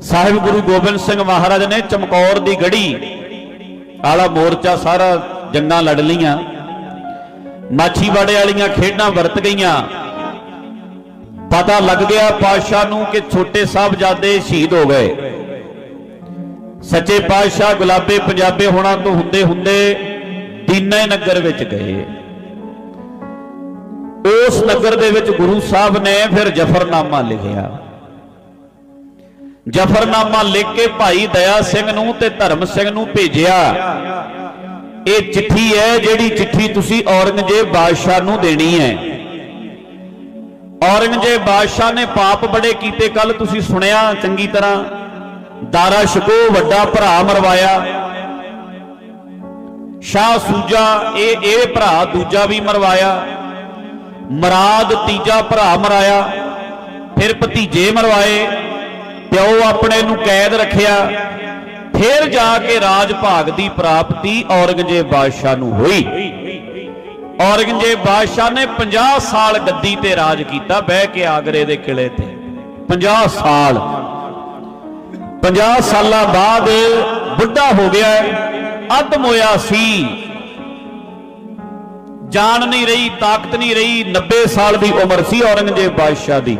ਸਾਹਿਬ ਗੁਰੂ ਗੋਬਿੰਦ ਸਿੰਘ ਮਹਾਰਾਜ ਨੇ ਚਮਕੌਰ ਦੀ ਗੜੀ ਆਲਾ ਮੋਰਚਾ ਸਾਰਾ ਜੰਗਾਂ ਲੜ ਲਈਆਂ। ਮਾਛੀਵਾੜੇ ਵਾਲੀਆਂ ਖੇਡਾਂ ਵਰਤ ਗਈਆਂ। ਪਤਾ ਲੱਗ ਗਿਆ ਪਾਤਸ਼ਾਹ ਨੂੰ ਕਿ ਛੋਟੇ ਸਾਹਿਬਜ਼ਾਦੇ ਸ਼ਹੀਦ ਹੋ ਗਏ। ਸੱਚੇ ਪਾਤਸ਼ਾਹ ਗੁਲਾਬੇ ਪੰਜਾਬੇ ਹੋਣਾ ਤੋਂ ਹੁੰਦੇ ਹੁੰਦੇ ਦੀਨੇ ਨਗਰ ਵਿੱਚ ਗਏ। ਉਸ ਨਗਰ ਦੇ ਵਿੱਚ ਗੁਰੂ ਸਾਹਿਬ ਨੇ ਫਿਰ ਜਫਰਨਾਮਾ ਲਿਖਿਆ। ਜਫਰਨਾਮਾ ਲਿਖ ਕੇ ਭਾਈ ਦਇਆ ਸਿੰਘ ਨੂੰ ਤੇ ਧਰਮ ਸਿੰਘ ਨੂੰ ਭੇਜਿਆ। ਇਹ ਚਿੱਠੀ ਹੈ, ਜਿਹੜੀ ਚਿੱਠੀ ਤੁਸੀਂ ਔਰੰਗਜ਼ੇਬ ਬਾਦਸ਼ਾਹ ਨੂੰ ਦੇਣੀ ਹੈ। ਔਰੰਗਜ਼ੇਬ ਬਾਦਸ਼ਾਹ ਨੇ ਪਾਪ ਬੜੇ ਕੀਤੇ ਕੱਲ ਤੁਸੀਂ ਸੁਣਿਆ ਚੰਗੀ ਤਰ੍ਹਾਂ। ਦਾਰਾ ਸ਼ਕੋ ਵੱਡਾ ਭਰਾ ਮਰਵਾਇਆ। ਸ਼ਾਹ ਸੂਜਾ, ਇਹ ਇਹ ਭਰਾ ਦੂਜਾ ਵੀ ਮਰਵਾਇਆ। ਮਰਾਦ ਤੀਜਾ ਭਰਾ ਮਰਾਇਆ। ਫਿਰ ਭਤੀਜੇ ਮਰਵਾਏ। ਪਿਓ ਆਪਣੇ ਨੂੰ ਕੈਦ ਰੱਖਿਆ, ਫਿਰ ਜਾ ਕੇ ਰਾਜ ਭਾਗ ਦੀ ਪ੍ਰਾਪਤੀ ਔਰੰਗਜ਼ੇਬ ਬਾਦਸ਼ਾਹ ਨੂੰ ਹੋਈ। ਔਰੰਗਜ਼ੇਬ ਬਾਦਸ਼ਾਹ ਨੇ 50 ਸਾਲ ਗੱਦੀ ਤੇ ਰਾਜ ਕੀਤਾ, ਬਹਿ ਕੇ ਆਗਰੇ ਦੇ ਕਿਲੇ ਤੇ। 50 ਸਾਲ। 50 ਸਾਲਾਂ ਬਾਅਦ ਬੁੱਢਾ ਹੋ ਗਿਆ ਅੱਧ ਮੋਇਆ ਸੀ। ਜਾਨ ਨਹੀਂ ਰਹੀ, ਤਾਕਤ ਨਹੀਂ ਰਹੀ 90 ਸਾਲ ਦੀ ਉਮਰ ਸੀ ਔਰੰਗਜ਼ੇਬ ਬਾਦਸ਼ਾਹ ਦੀ।